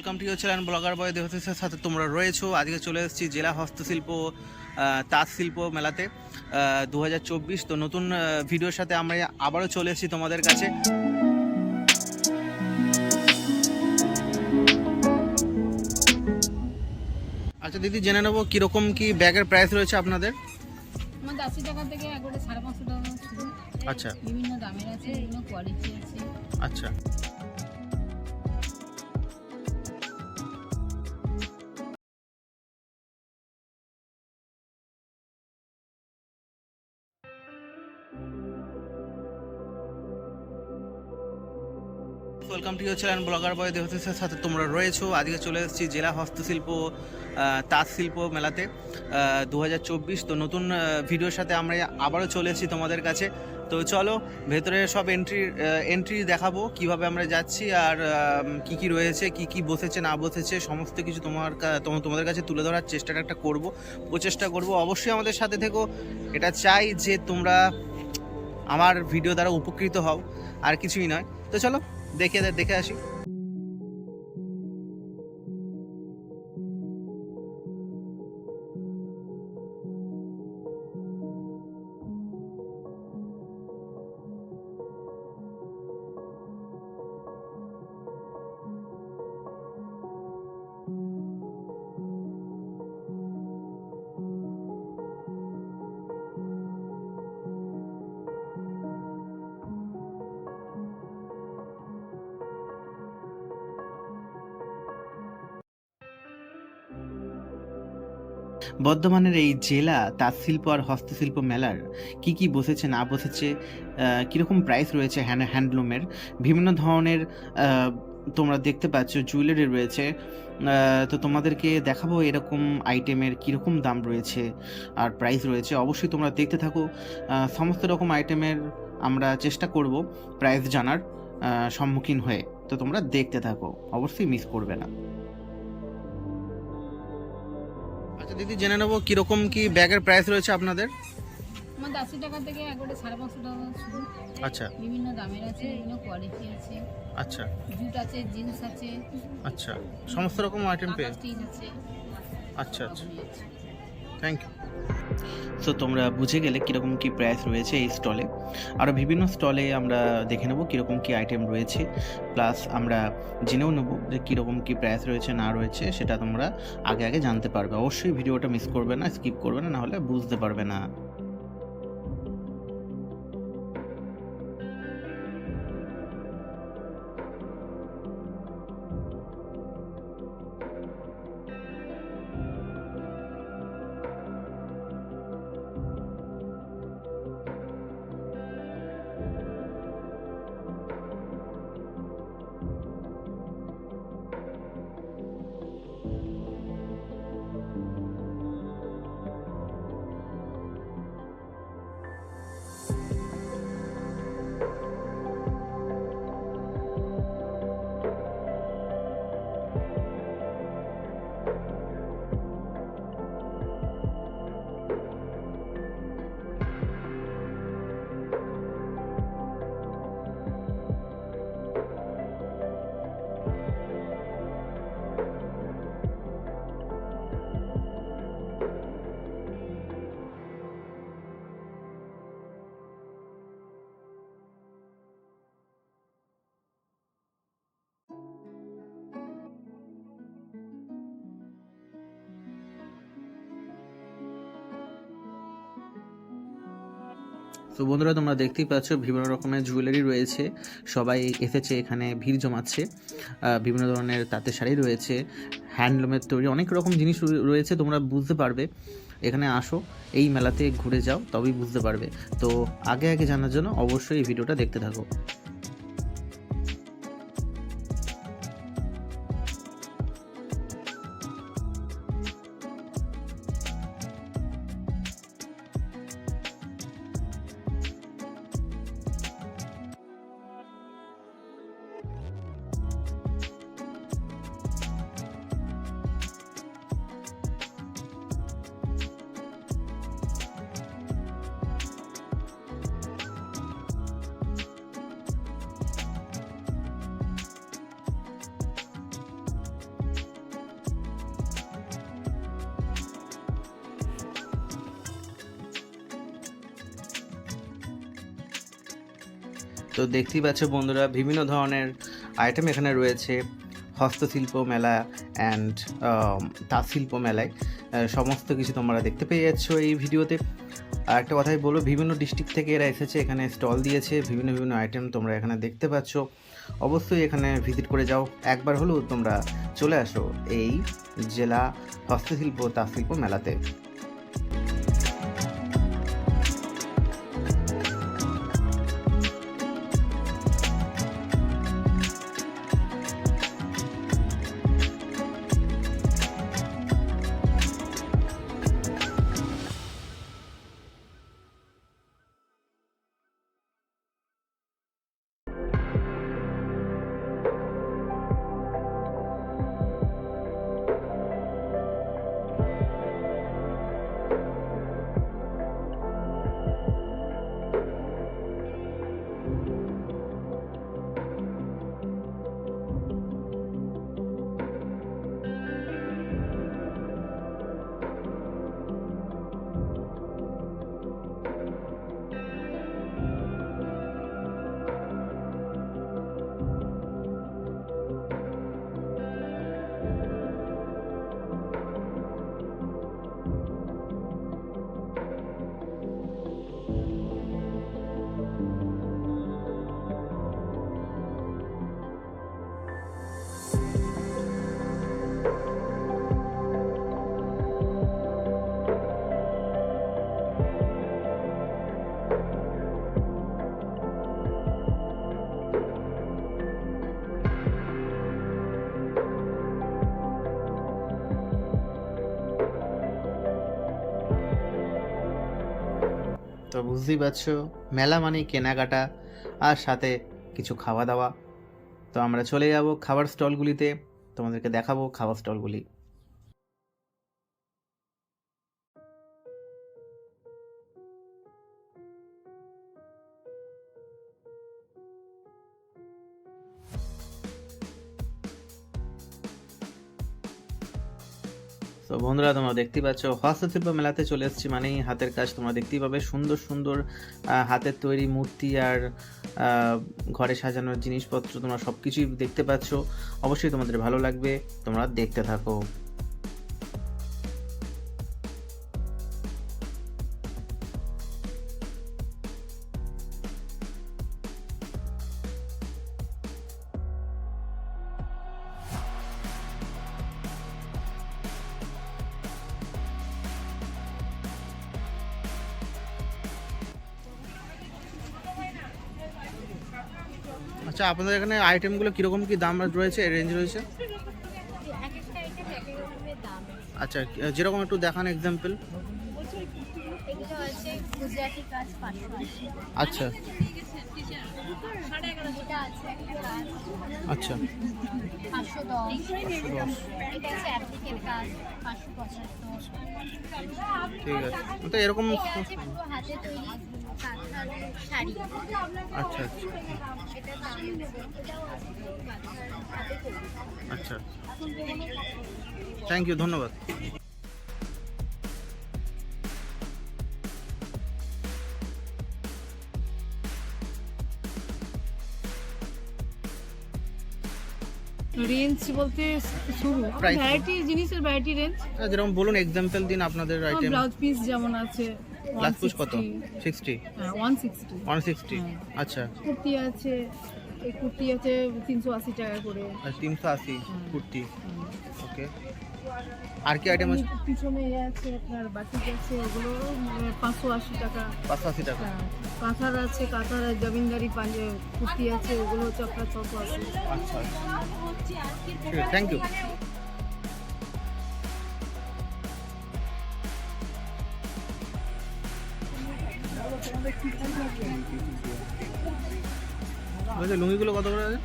Welcome to your channel blogger boy দেহতের সাথে তোমরা রয়েছো। আজকে চলে এসেছি জেলা হস্তশিল্প তাঁত শিল্প মেলাতে। দু হাজার চব্বিশ তো নতুন ভিডিওর সাথে আমরা আবারও চলে এসেছি তোমাদের কাছে। আচ্ছা দিদি জেনে নেব কীরকম কি ব্যাগের প্রাইস রয়েছে আপনাদের? আমাদের আশি টাকা থেকে একবারে সাড়ে পাঁচশো টাকা আচ্ছা। বিভিন্ন দামের আছে বিভিন্ন কোয়ালিটি আছে। আচ্ছা। Welcome to your channel blogger boy দেহতের সাথে তোমরা রয়েছো। আজকে চলে এসেছি জেলা হস্তশিল্প তাঁত শিল্প মেলাতে। দু হাজার চব্বিশ, তো নতুন ভিডিওর সাথে আমরা আবারও চলে এসেছি তোমাদের কাছে। তো চলো, ভেতরে সব এন্ট্রি এন্ট্রি দেখাবো, কীভাবে আমরা যাচ্ছি আর কি কি রয়েছে, কি কি বসেছে, না বসেছে, সমস্ত কিছু তোমার তোমাদের কাছে তুলে ধরার চেষ্টাটা একটা করব, প্রচেষ্টা করব। অবশ্যই আমাদের সাথে থেকো। এটা চাই যে তোমরা আমার ভিডিও দ্বারা উপকৃত হও, আর কিছুই নয়। তো চলো দেখে দেখে আসি। বর্ধমানের এই জেলা তাঁত শিল্প আর হস্তশিল্প মেলার কি কি বসেছে, না বসেছে কীরকম প্রাইস রয়েছে হ্যান্ড হ্যান্ডলুমের? বিভিন্ন ধরনের তোমরা দেখতে পাচ্ছ জুয়েলারি রয়েছে তো তোমাদেরকে দেখাবো এরকম আইটেমের কীরকম দাম রয়েছে আর প্রাইস রয়েছে। অবশ্যই তোমরা দেখতে থাকো সমস্ত রকম আইটেমের আমরা চেষ্টা করব প্রাইস জানার সম্মুখীন হয়ে। তো তোমরা দেখতে থাকো, অবশ্যই মিস করবে না। আচ্ছা দিদি জেনে নেব কীরকম কি ব্যাগের প্রাইস রয়েছে আপনাদের? আমাদের আশি টাকা থেকে একবারে সাড়ে পাঁচশো টাকা শুরু। আচ্ছা। বিভিন্ন দামের আছে বিভিন্ন কোয়ালিটি আছে। আচ্ছা। জুট আছে জিন্স আছে। আচ্ছা। সমস্ত রকম আইটেম পেয়ে আচ্ছা আচ্ছা। থ্যাংক ইউ সো তোমরা বুঝে গেলে কীরকম কী প্রাইস রয়েছে এই স্টলে আরও বিভিন্ন স্টলে আমরা দেখে নেব কীরকম কী আইটেম রয়েছে। প্লাস আমরা জেনেও নেব যে কীরকম কী প্রাইস রয়েছে, না রয়েছে, সেটা তোমরা আগে আগে জানতে পারবে। অবশ্যই ভিডিওটা মিস করবে না স্কিপ করবে না, নাহলে বুঝতে পারবে না। তো বন্ধুরা, তোমরা দেখতেই পাচ্ছ বিভিন্ন রকমের জুয়েলারি রয়েছে। সবাই এসেছে এখানে, ভিড় জমাচ্ছে। বিভিন্ন ধরনের তাঁতের শাড়ি রয়েছে হ্যান্ডলুমের তৈরি অনেক রকম জিনিস রয়েছে, তোমরা বুঝতে পারবে। এখানে আসো, এই মেলাতে ঘুরে যাও, তবেই বুঝতে পারবে। তো আগে আগে জানার জন্য অবশ্যই এই ভিডিওটা দেখতে থাকো। তো দেখতেই পাচ্ছ বন্ধুরা, বিভিন্ন ধরনের আইটেম এখানে রয়েছে। হস্তশিল্প মেলা অ্যান্ড তাঁত শিল্প মেলায়। সমস্ত কিছু তোমরা দেখতে পেয়ে যাচ্ছ এই ভিডিওতে। আর একটা কথাই বলো বিভিন্ন ডিস্ট্রিক্ট থেকে এরা এসেছে, এখানে স্টল দিয়েছে, বিভিন্ন বিভিন্ন আইটেম তোমরা এখানে দেখতে পাচ্ছ। অবশ্যই এখানে ভিজিট করে যাও। একবার হলেও তোমরা চলে আসো এই জেলা হস্তশিল্প, তাঁত শিল্প মেলাতে। বুঝতেই পারছ, মেলা মানে কেনাকাটা আর সাথে কিছু খাওয়া দাওয়া। তো আমরা চলে যাব খাবার স্টলগুলিতে, তোমাদেরকে দেখাবো খাবার স্টলগুলি। বন্ধুরা, তোমরা দেখতে পাচ্ছ হস্তশিল্প মেলাতে চলে এসেছি, মানেই হাতের কাজ। তোমরা দেখতেই পাবে সুন্দর সুন্দর হাতের তৈরি মূর্তি আর ঘরে সাজানোর জিনিসপত্র তোমরা সব কিছুই দেখতে পাচ্ছ। অবশ্যই তোমাদের ভালো লাগবে, তোমরা দেখতে থাকো। আচ্ছা আপনাদের এখানে আইটেমগুলো কীরকম কি দাম রয়েছে? রেঞ্জ রয়েছে? আচ্ছা যেরকম একটু দেখান এক্সাম্পল আচ্ছা। আচ্ছা। ঠিক আছে। তো এরকম শাড়ি। আচ্ছা আচ্ছা। তৈরি আচ্ছা থ্যাংক ইউ ধন্যবাদ। রেঞ্জ বলতে শুরু। ভ্যারাইটি জিনিসের ভ্যারাইটি রেঞ্জ আচ্ছা, যেরকম বলুন এক্সাম্পল দিন আপনাদের আইটেম ব্লাউজ পিস যেমন আছে। ব্লাউজ পিস কত? Sixty one sixty one sixty হ্যাঁ। আচ্ছা। কুর্তি আছে এই কুর্তি আছে তিনশো আশি টাকা করে। আর তিনশো আশি হুম। কুর্তি। ওকে। আর কি আইটেম আছে? পিছনে এ আছে আপনার বাটিক আছে ওগুলো পাঁচশো আশি টাকা। পাঁচশো আশি টাকা। হ্যাঁ। কাঁথার আছে কাঁথার জমিনদারি পাঞ্জে কুর্তি আছে ওগুলো হচ্ছে আপনার ছশো আশি। আচ্ছা। থ্যাংক ইউ বলছি লুঙ্গিগুলো কত করে আছে?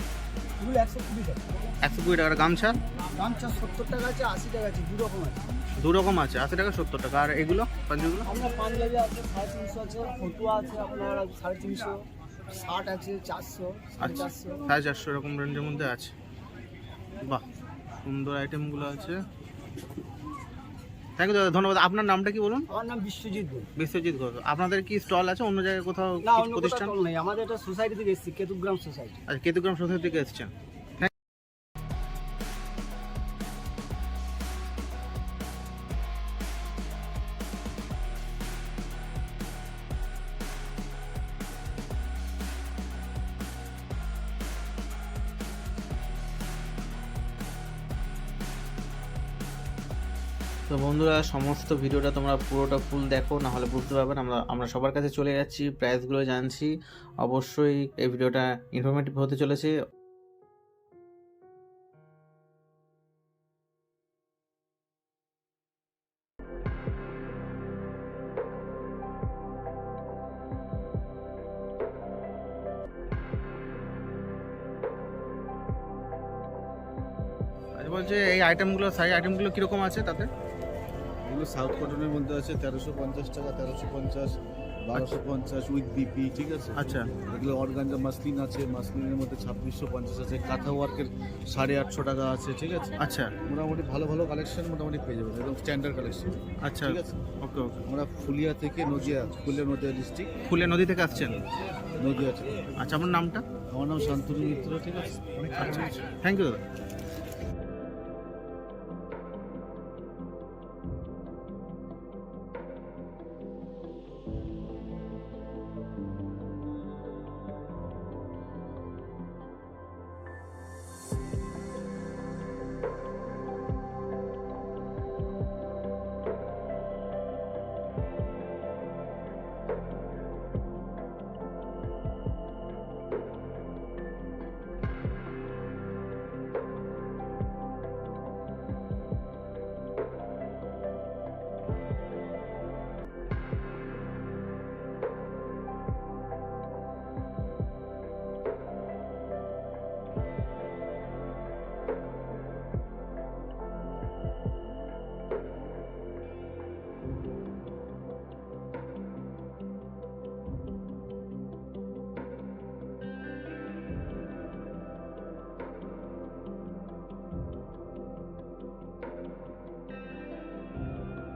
এগুলো একশো কুড়ি টাকা। একশো কুড়ি টাকার গামছা? গামছা সত্তর টাকা আছে আশি টাকা আছে দু রকম আছে। দু রকম আছে আশি টাকা সত্তর টাকা। আর এগুলো পাঞ্জাবিগুলো? আমরা পাঞ্জাবি আছে সাড়ে তিনশো আছে ফতুয়া আছে আপনার সাড়ে তিনশো ষাট আছে চারশো সাড়ে আচ্ছা চারশো। সাড়ে চারশো এরকম রেঞ্জের মধ্যে আছে। বাহ সুন্দর আইটেমগুলো আছে। থ্যাংক ইউ দাদা ধন্যবাদ। আপনার নামটা কি বলুন? আমার নাম বিশ্বজিৎ ঘোষ। বিশ্বজিৎ ঘোষ। আপনাদের কি স্টল আছে? অন্য জায়গায় কোথাও না অন্য প্রতিষ্ঠান? নেই। আমাদের এটা সোসাইটি থেকে এসেছি কেতুগ্রাম সোসাইটি। আচ্ছা কেতুগ্রাম সোসাইটি থেকে এসেছেন। বন্ধুরা, সমস্ত ভিডিওটা তোমরা পুরোটা ফুল দেখো না হলে বুঝতে পারবে আমরা আমরা সবার কাছে চলে যাচ্ছি প্রাইসগুলো জানছি। অবশ্যই এই ভিডিওটা ইনফরমেটিভ হতে চলেছে। বলছে এই আইটেমগুলো সাই আইটেমগুলো কীরকম আছে তাতে? এগুলো সাউথ কটনের মধ্যে আছে তেরোশো পঞ্চাশ টাকা তেরোশো পঞ্চাশ বারোশো পঞ্চাশ উইথ বিপি ঠিক আছে? আচ্ছা। এগুলো অর্গানজা মাসলিন আছে মাসলিনের মধ্যে ছাব্বিশশো পঞ্চাশ আছে কাঁথা ওয়ার্কের সাড়ে আটশো টাকা আছে ঠিক আছে? আচ্ছা। মোটামুটি ভালো ভালো কালেকশন মোটামুটি পেয়ে যাবেন একদম স্ট্যান্ডার্ড কালেকশন আচ্ছা। ঠিক আছে? ওকে ওকে। আমরা ফুলিয়া থেকে নদিয়া ফুলিয়া নদিয়া ডিস্ট্রিক্ট ফুলিয়া নদী থেকে আসছেন? নদিয়া থেকে। আচ্ছা আপনার নামটা? আমার নাম শান্তনু মিত্র ঠিক আছে? আচ্ছা থ্যাংক ইউ দাদা।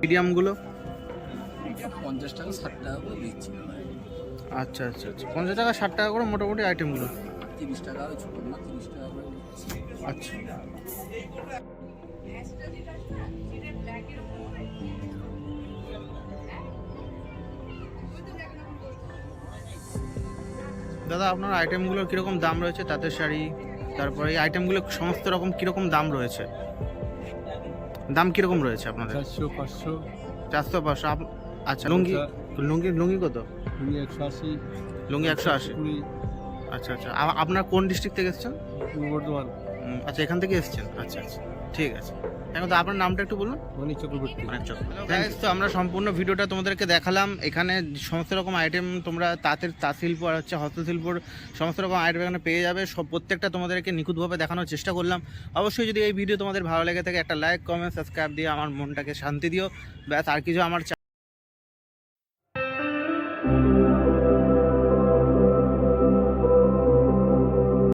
মিডিয়ামগুলো? পঞ্চাশ টাকা ষাট টাকা করে দিচ্ছি। আচ্ছা আচ্ছা আচ্ছা। পঞ্চাশ টাকা ষাট টাকা করে মোটামুটি আইটেমগুলো? তিরিশ টাকা ছোটো না তিরিশ টাকা করে আচ্ছা। দাদা আপনার আইটেমগুলোর কীরকম দাম রয়েছে? তাঁতের শাড়ি তারপরে এই আইটেমগুলো সমস্ত রকম কীরকম দাম রয়েছে? দাম কীরকম রয়েছে আপনাদের? চারশো পাঁচশো। চারশো পাঁচশো। আপ- আচ্ছা লুঙ্গি লুঙ্গি লুঙ্গি কত? লুঙ্গি একশো আশি। লুঙ্গি একশো আশি। আচ্ছা আচ্ছা। আপনার কোন ডিস্ট্রিক্ট থেকে এসেছেন? বর্ধমান। আচ্ছা এখান থেকে এসেছেন। আচ্ছা আচ্ছা। ঠিক আছে। এখন তো আপনার নামটা একটু বলুন। মণি চক্রবর্তী। অনেক চক্রবর্তী। তো আমরা সম্পূর্ণ ভিডিওটা তোমাদেরকে দেখালাম। এখানে সমস্ত রকম আইটেম তোমরা তাঁতের তাঁত শিল্প আর হচ্ছে হস্তশিল্পর সমস্ত রকম আইটেম এখানে পেয়ে যাবে। সব প্রত্যেকটা তোমাদেরকে নিখুঁতভাবে দেখানোর চেষ্টা করলাম। অবশ্যই যদি এই ভিডিও তোমাদের ভালো লেগে থাকে একটা লাইক কমেন্ট সাবস্ক্রাইব দিয়ে আমার মনটাকে শান্তি দিও। ব্যাস আর কিছু আমার